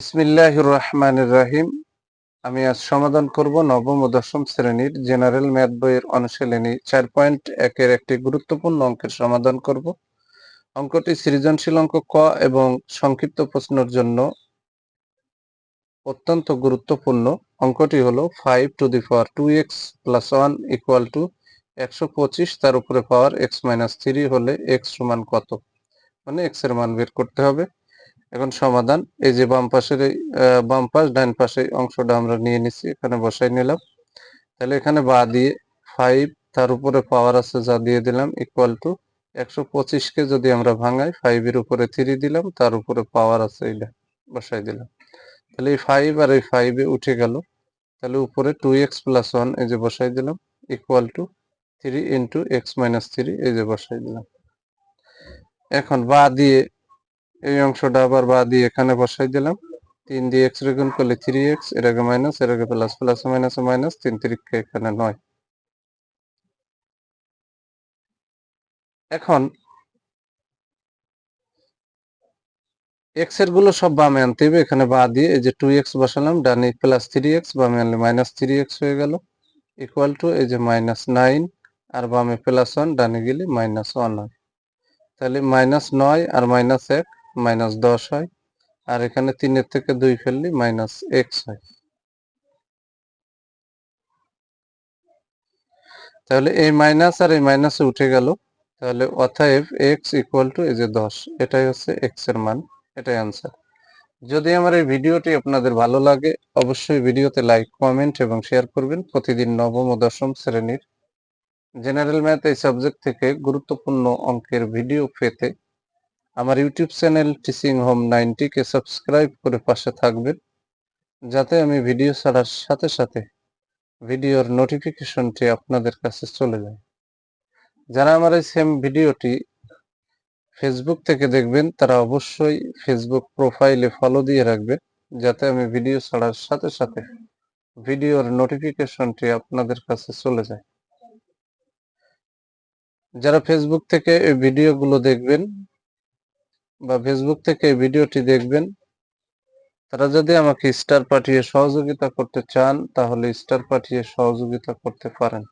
বিসমিল্লাহ রহমান রাহিম। আমি আজ সমাধান করব নবম ও দশম শ্রেণির জেনারেল ম্যাথ বইয়ের অনুশীলনী চার পয়েন্ট একের একটি গুরুত্বপূর্ণ অঙ্কের সমাধান করব। অঙ্কটি সৃজনশীল অঙ্ক ক এবং সংক্ষিপ্ত প্রশ্নের জন্য অত্যন্ত গুরুত্বপূর্ণ। অঙ্কটি হলো five to the power two X plus one equal to একশো পঁচিশ, তার উপরে পাওয়ার এক্স মাইনাস থ্রি হলে এক্স সমান কত? মানে এক্সের মান বের করতে হবে। এখন সমাধান, এই যে বাম পাশের বাম পাশ, ডান পাশে অংশটা আমরা নিয়ে নিছি, এখানে বসাই নিলাম। তাহলে এখানে বা দিয়ে ফাইভ তার উপরে পাওয়ার আছে যা দিয়ে দিলাম ইকুয়াল টু একশো পঁচিশকে যদি আমরা ভাঙাই ফাইভ এর উপরে থ্রি দিলাম, তার উপরে পাওয়ার আছে এইটা, বসাই দিলাম। তাহলে এই ফাইভ আর এই ফাইভে উঠে গেল। তাহলে উপরে টু এক্স প্লাস ওয়ান এই যে বসাই দিলাম equal to three into X minus three এই যে বসাই দিলাম। এখন বা দিয়ে এই অংশটা আবার বা দিয়ে এখানে বসাই দিলাম। তিন দিয়ে এক্স রে গুণ করলে থ্রি এক্সের আগে মাইনাস এর আগে প্লাস প্লাস মাইনাস মাইনাস তিন তিরিক্ষা এখানে নয়। এখন এক্সেরগুলো সব বামে আনতে হবে। এখানে বা দিয়ে এই যে টু এক্স বসালাম, ডানে প্লাস থ্রি এক্স বামে আনলে মাইনাস থ্রি এক্স হয়ে গেল। ইকুয়াল টু এই যে মাইনাস নাইন আর বামে প্লাস ওয়ান ডানে গেলে মাইনাস ওয়ান হয়। তাহলে মাইনাস নয় আর মাইনাস এক মাইনাস দশ হয়, আর এখানে তিনের থেকে দুই ফেললে মাইনাস এক্স হয়। তাহলে এই মাইনাস আর এই মাইনাসে উঠে গেল। তাহলে অতএব এক্স ইকুয়াল টু এই যে দশ, এটাই হচ্ছে এক্সের মান, এটাই আনসার যদি আমার এই ভিডিওটি আপনাদের ভালো লাগে, অবশ্যই ভিডিওতে লাইক কমেন্ট এবং শেয়ার করবেন। প্রতিদিন নবম ও দশম শ্রেণির জেনারেল ম্যাথ এই সাবজেক্ট থেকে গুরুত্বপূর্ণ অঙ্কের ভিডিও পেতে আমার ইউটিউব চ্যানেল টিচিং হোম নাইনটিকে সাবস্ক্রাইব করে পাশে থাকবেন, যাতে আমি ভিডিও ছাড়ার সাথে সাথে ভিডিওর নোটিফিকেশনটি আপনাদের কাছে চলে যায়। যারা আমার এই সেম ভিডিওটি ফেসবুক থেকে দেখবেন, তারা অবশ্যই ফেসবুক প্রোফাইলে ফলো দিয়ে রাখবেন, যাতে আমি ভিডিও ছাড়ার সাথে সাথে ভিডিওর নোটিফিকেশনটি আপনাদের কাছে চলে যায়। যারা ফেসবুক থেকে এই ভিডিওগুলো দেখবেন বা ফেসবুক থেকে ভিডিওটি দেখবেন। তারা যদি আমাকে স্টার পাঠিয়ে সহযোগিতা করতে চান, তাহলে স্টার পাঠিয়ে সহযোগিতা করতে পারেন।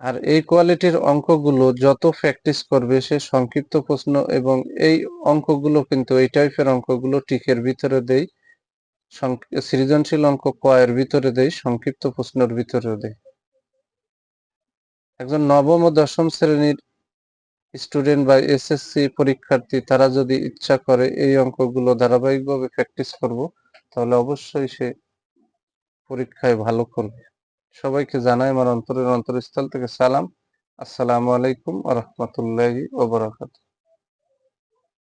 আর এই কোয়ালিটির অঙ্কগুলো যত প্র্যাকটিস করবে, সে সংক্ষিপ্ত প্রশ্ন এবং এই অঙ্কগুলো কিন্তু এই টাইপের অঙ্কগুলো টিকের ভিতরে দেই সৃজনশীল অঙ্ক কয়ের ভিতরে দেই, সংক্ষিপ্ত প্রশ্নের ভিতরে দেই। একজন নবম ও দশম শ্রেণির স্টুডেন্ট বা এসএসসি পরীক্ষার্থী, তারা যদি ইচ্ছা করে এই অঙ্কগুলো ধারাবাহিকভাবে প্র্যাকটিস করব, তাহলে অবশ্যই সে পরীক্ষায় ভালো করবে। সবাইকে জানাই আমার অন্তরের অন্তরস্থল থেকে সালাম। আসসালামু আলাইকুম আ রহমতুল্লাহি ওবরাকাতুহ